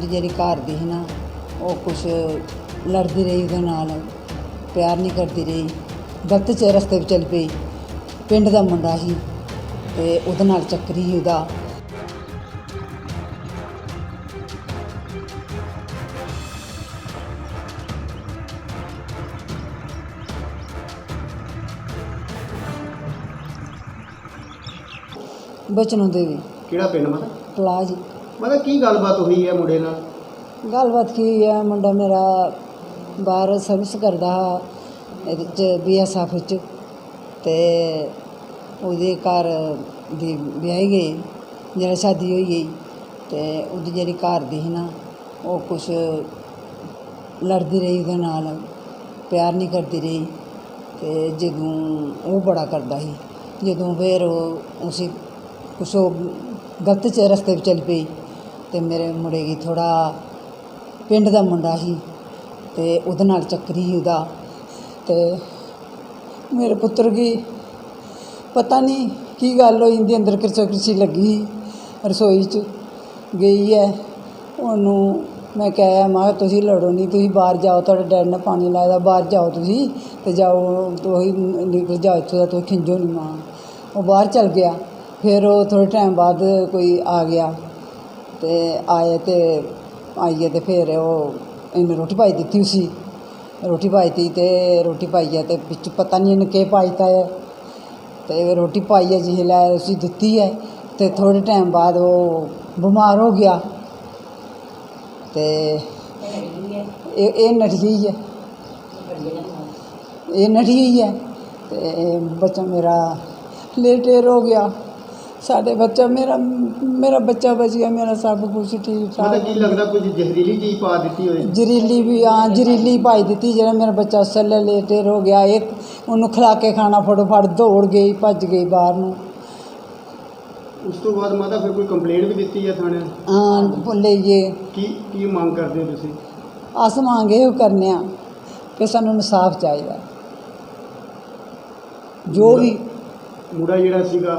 ਉਹਦੀ ਜਿਹੜੀ ਘਰ ਦੀ ਸੀ ਨਾ ਉਹ ਕੁਛ ਲੜਦੀ ਰਹੀ ਉਹਦੇ ਨਾਲ ਪਿਆਰ ਨਹੀਂ ਕਰਦੀ ਰਹੀ। ਗਲਤ ਚ ਰਸਤੇ 'ਤੇ ਚੱਲ ਪਈ। ਪਿੰਡ ਦਾ ਮੁੰਡਾ ਸੀ ਤੇ ਉਹਦੇ ਨਾਲ ਚੱਕਰੀ ਸੀ ਉਹਦਾ। ਬਚਨੋਂ ਦੇਵੀ ਕਿਹੜਾ ਪਿੰਡ ਮਤਲਬ? ਪਲਾਜ। ਮਤਲਬ ਕੀ ਗੱਲਬਾਤ ਹੋਈ ਹੈ ਮੁੰਡੇ ਨਾਲ? ਗੱਲਬਾਤ ਕੀ ਹੈ, ਮੁੰਡਾ ਮੇਰਾ ਬਾਹਰ ਸਰਵਿਸ ਕਰਦਾ ਹਾ, ਇਹਦੇ ਚ ਬੀਐਸਐਫ ਚ ਤੇ ਉਹਦੇ ਘਰ ਦੀ ਵਿਆਹੀ ਗਈ, ਜਿਹੜਾ ਸ਼ਾਦੀ ਹੋਈ ਗਈ ਤੇ ਉਹਦੀ ਜਿਹੜੀ ਘਰ ਦੀ ਸੀ ਨਾ, ਉਹ ਕੁਛ ਲੜਦੀ ਰਹੀ ਉਹਦੇ ਨਾਲ, ਪਿਆਰ ਨਹੀਂ ਕਰਦੀ ਰਹੀ ਤੇ ਜਦੋਂ ਉਹ ਬੜਾ ਕਰਦਾ ਸੀ, ਜਦੋਂ ਫਿਰ ਉਹ ਉਸੇ ਕੁਛ ਉਹ ਗਲਤ ਚ ਰਸਤੇ 'ਤੇ ਚੱਲ ਪਈ। ਅਤੇ ਮੇਰੇ ਮੁੰਡੇ ਕੀ ਥੋੜਾ ਪਿੰਡ ਦਾ ਮੁੰਡਾ ਸੀ ਅਤੇ ਉਹਦੇ ਨਾਲ ਚੱਕਰੀ ਸੀ ਉਹਦਾ ਅਤੇ ਮੇਰੇ ਪੁੱਤਰ ਕੀ ਪਤਾ ਨਹੀਂ ਕੀ ਗੱਲ ਹੋਈ ਇਹਦੇ ਅੰਦਰ ਕਿਰਚਾ ਕਿਰਚੀ ਲੱਗੀ ਰਸੋਈ 'ਚ ਗਈ ਹੈ। ਉਹਨੂੰ ਮੈਂ ਕਿਹਾ, ਮੈਂ ਤੁਸੀਂ ਲੜੋ ਨਹੀਂ, ਤੁਸੀਂ ਬਾਹਰ ਜਾਓ, ਤੁਹਾਡੇ ਡੈਡ ਨੇ ਪਾਣੀ ਲਾਇਆ ਬਾਹਰ ਜਾਓ ਤੁਸੀਂ ਤੇ ਜਾਓ, ਤੁਸੀਂ ਨਿਕਲ ਜਾਓ ਇੱਥੋਂ ਦਾ, ਤੁਸੀਂ ਖਿੰਜੋ ਨਹੀਂ ਮਾਂ ਉਹ ਬਾਹਰ ਚਲ ਗਿਆ। ਫਿਰ ਉਹ ਥੋੜ੍ਹੇ ਟਾਈਮ ਬਾਅਦ ਕੋਈ ਆ ਗਿਆ। ਤੇ ਆਏ ਤੇ ਆਈਏ ਤੇ ਫਿਰ ਉਹ ਇਹਨੇ ਰੋਟੀ ਪਾਈ ਦਿੱਤੀ ਸੀ ਰੋਟੀ ਪਾਈ ਤੀ ਤੇ ਰੋਟੀ ਪਾਈ ਹੈ ਤੇ ਵਿੱਚ ਪਤਾ ਨਹੀਂ ਇਹਨੇ ਕੀ ਪਾਈਤਾ ਹੈ। ਤੇ ਰੋਟੀ ਪਾਈ ਹੈ ਜਿਹੇ ਲੈ ਅਸੀਂ ਦਿੱਤੀ ਹੈ ਤੇ ਥੋੜ੍ਹੇ ਟਾਈਮ ਬਾਅਦ ਉਹ ਬਿਮਾਰ ਹੋ ਗਿਆ। ਤੇ ਇਹ ਇਹ ਨਠ ਗਈ ਹੈ। ਇਹ ਨਠ ਗਈ ਹੈ ਤੇ ਬੱਚਾ ਮੇਰਾ ਲੇਟੇਰ ਹੋ ਗਿਆ। ਸਾਡੇ ਬੱਚਾ ਮੇਰਾ ਮੇਰਾ ਬੱਚਾ ਬਚ ਗਿਆ ਮੇਰਾ ਸਭ ਕੁਝ ਠੀਕ ਠਾਕ। ਕੀ ਲੱਗਦਾ ਕੁਝ ਜ਼ਹਿਰੀਲੀ ਚੀਜ਼ ਪਾ ਦਿੱਤੀ ਹੋਈ ਜ਼ਰੀਲੀ ਵੀ ਹਾਂ ਜ਼ਰੀਲੀ ਪਾਈ ਦਿੱਤੀ ਜਿਹੜਾ ਮੇਰਾ ਬੱਚਾ ਸੱਲੇ ਲੇਟੇਰ ਹੋ ਗਿਆ ਇੱਕ ਉਹਨੂੰ ਖਿਲਾ ਕੇ ਖਾਣਾ ਫਟੋਫਟ ਦੌੜ ਗਈ ਭੱਜ ਗਈ ਬਾਹਰ ਨੂੰ। ਉਸ ਤੋਂ ਬਾਅਦ ਮਾਤਾ ਫਿਰ ਕੋਈ ਕੰਪਲੇਂਟ ਵੀ ਦਿੱਤੀ ਹੈ ਥਾਣੇ ਹਾਂ ਭੁੱਲੇ ਜੇ ਕੀ ਕੀ ਮੰਗ ਕਰਦੇ ਹੋ ਤੁਸੀਂ? ਅਸ ਮੰਗੇ ਉਹ ਕਰਨੇ ਆ ਕਿ ਸਾਨੂੰ ਇਨਸਾਫ ਚਾਹੀਦਾ। ਜੋ ਵੀ ਮੁੰਡਾ ਜਿਹੜਾ ਸੀਗਾ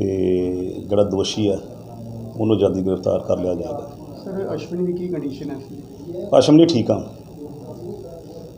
ਤੇ ਜਿਹੜਾ ਦੋਸ਼ੀ ਹੈ ਉਹਨੂੰ ਜਲਦੀ ਗ੍ਰਿਫਤਾਰ ਕਰ ਲਿਆ ਜਾਏਗਾ। ਸਰ ਅਸ਼ਵਨੀ ਦੀ ਕੀ ਕੰਡੀਸ਼ਨ ਹੈ? ਨਹੀਂ ਠੀਕ ਆ।